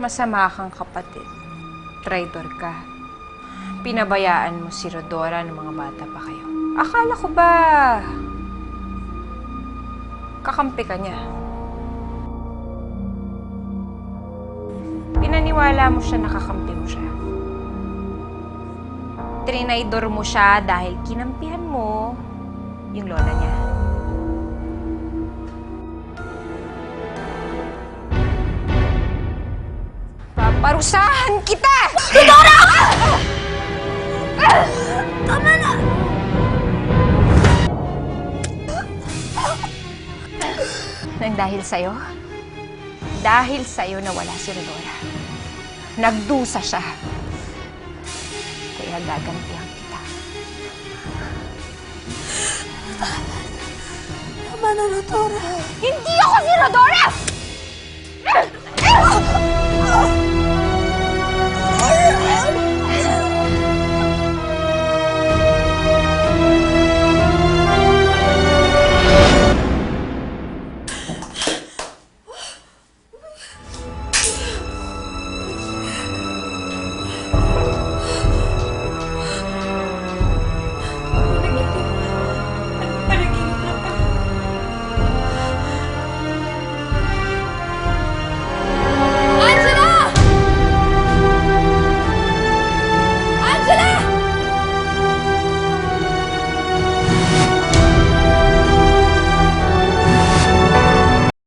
Masama kang kapatid. Traitor ka. Pinabayaan mo si Rodora ng mga bata pa kayo. Akala ko ba... Kakampi ka niya. Pinaniwala mo siya, nakakampi mo siya. Trinaidor mo siya dahil kinampihan mo yung lola niya. Paparusahan kita! Dodora! Tama na! Nang dahil sa'yo, dahil sa'yo nawala si Rodora. Nagdusa siya. Kaya gagantihan kita. Tama na, Rodora. Hindi ako si Rodora!